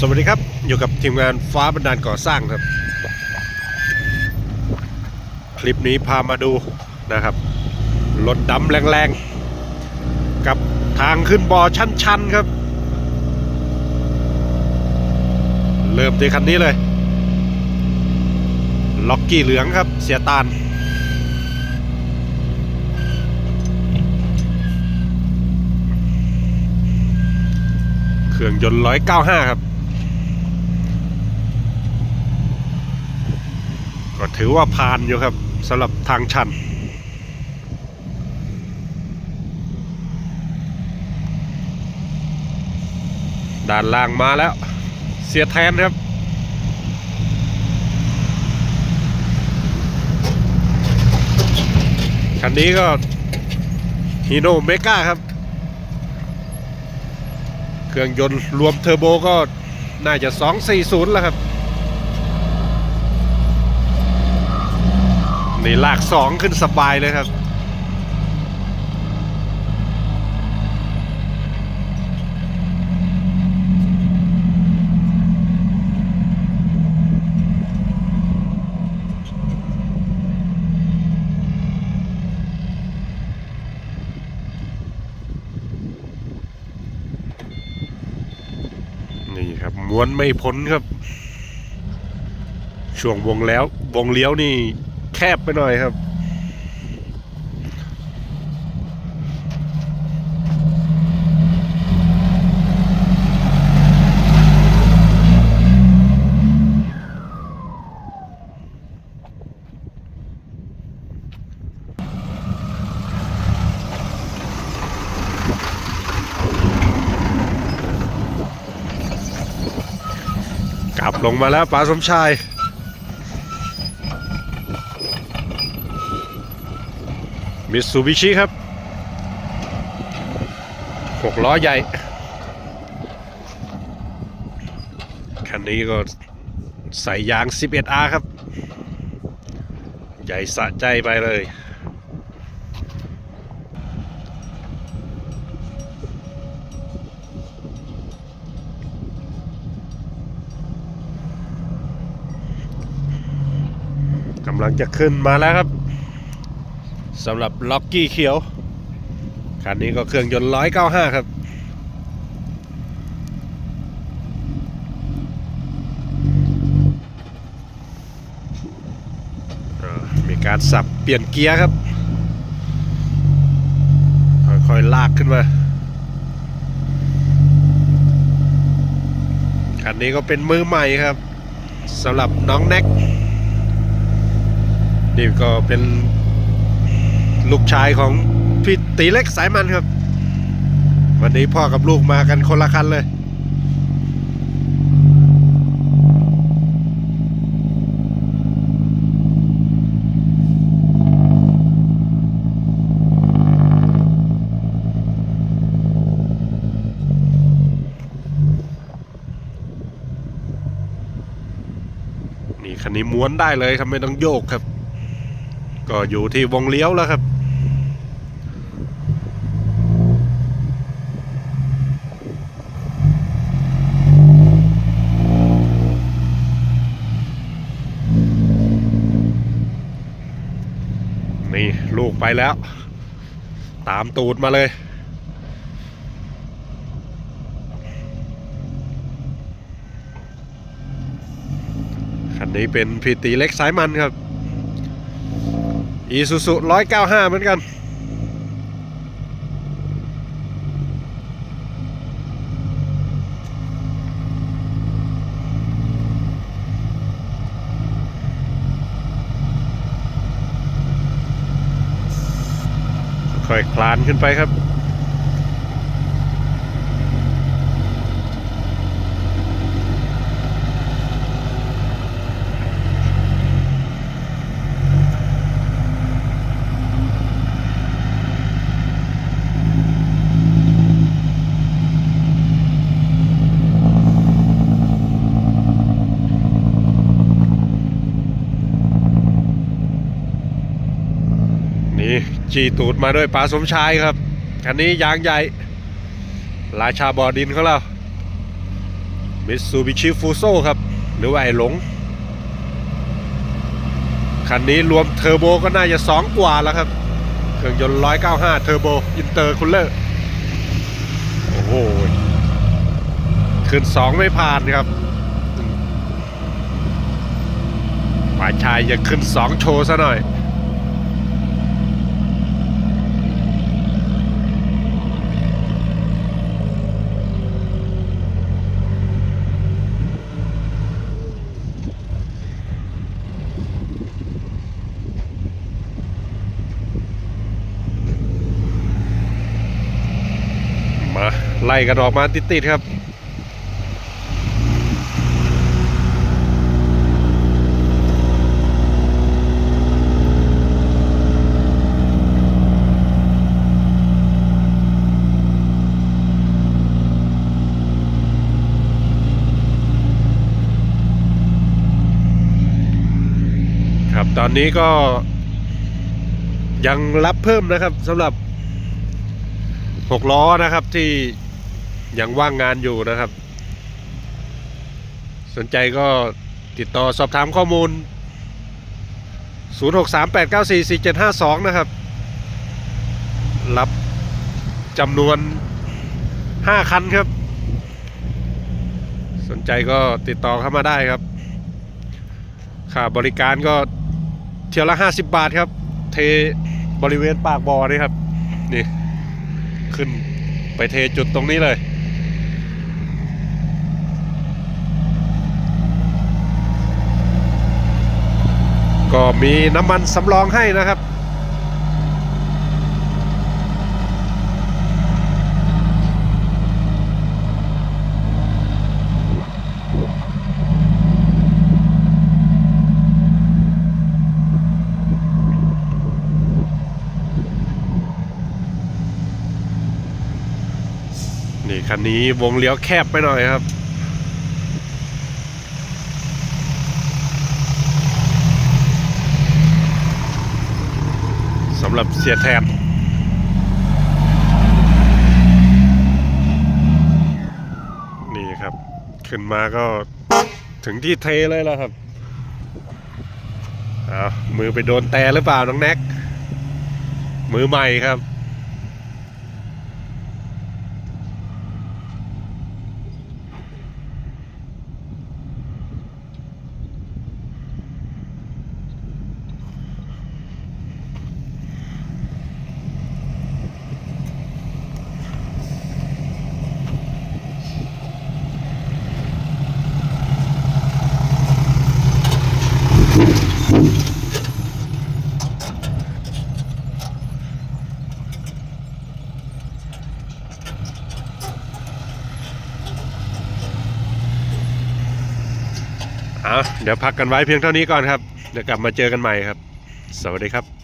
สวัสดีครับ อยู่กับทีมงานฟ้าบันดาลก่อสร้างครับ คลิปนี้พามาดูนะครับ รถดำแรงๆ กับทางขึ้นบ่อชันๆครับ เริ่มที่คันนี้เลย ล็อกกี้เหลืองครับ เสียตานเครื่องยนต์195 ครับ ถือว่าผ่านอยู่ครับสำหรับทางชัน ด้านล่างมาแล้ว เสียแทนครับคันนี้ก็ฮีโนเมกาครับ เครื่องยนต์รวมเทอร์โบก็น่าจะ 240 แล้วครับ นี่ลาก2ขึ้นสบายเลยครับ นี่ครับม้วนไม่พ้นครับ ช่วงวงแล้ววงเลี้ยวนี่ แคบไปหน่อยครับ กลับลงมาแล้วป๋าสมชาย มิตซูบิชิครับหกล้อใหญ่ คันนี้ก็ใส่ยาง 11R ครับ ใหญ่สะใจไปเลยกำลังจะขึ้นมาแล้วครับ สำหรับล็อกกี้เขียว คันนี้ก็เครื่องยนต์ 195 ครับ มีการสับเปลี่ยนเกียร์ครับ ค่อยๆลากขึ้นมา คันนี้ก็เป็นมือใหม่ครับสำหรับน้องแน็กนี่ก็เป็น ลูกชายของพี่ตีเล็กสายมันครับ วันนี้พ่อกับลูกมากันคนละคันเลยนี่คันนี้ม้วนได้เลยครับไม่ต้องโยกครับ ก็อยู่ที่วงเลี้ยวแล้วครับ นี่ลูก ไปแล้ว ตามตูดมาเลย คันนี้เป็นพีตีเล็กสายมันครับอีซูซู195 เหมือนกัน อยคลานขึ้นไปครับ นี่ จีตูดมาด้วยปลาสมชายครับ คันนี้ยางใหญ่ ราชาบอดินของเรามิตซูบิชิฟูโซครับ หรือว่าไอหลง คันนี้รวมเทอร์โบก็น่าจะ 2 กว่าแล้วครับ เครื่องยนต์ 195 เทอร์โบ อินเตอร์คูลเลอร์ โอ้โหขึ้น 2 ไม่ผ่านครับฝ่ายชายจะขึ้น 2 โชว์ซะหน่อย มา ไล่กันออกมาติดๆครับครับตอนนี้ก็ยังรับเพิ่มนะครับสำหรับหกล้อนะครับที่ ยังว่างงานอยู่นะครับ สนใจก็ติดต่อสอบถามข้อมูล 0638944752 นะครับ รับจำนวน 5 คันครับ สนใจก็ติดต่อเข้ามาได้ครับ ค่าบริการก็เที่ยวละ 50 บาทครับ เทบริเวณปากบ่อนี่ครับ นี่ ขึ้นไปเทจุดตรงนี้เลย ก็มีน้ำมันสำรองให้นะครับ นี่คันนี้วงเลี้ยวแคบไปหน่อยครับ หรับเสียแทนนี่ครับ ขึ้นมาก็ถึงที่เทเลยแล้วครับเอามือไปโดนแต่หรือเปล่าน้องแน็กมือใหม่ครับ เอาเดี๋ยวพักกันไว้เพียงเท่านี้ก่อนครับ เดี๋ยวกลับมาเจอกันใหม่ครับ สวัสดีครับ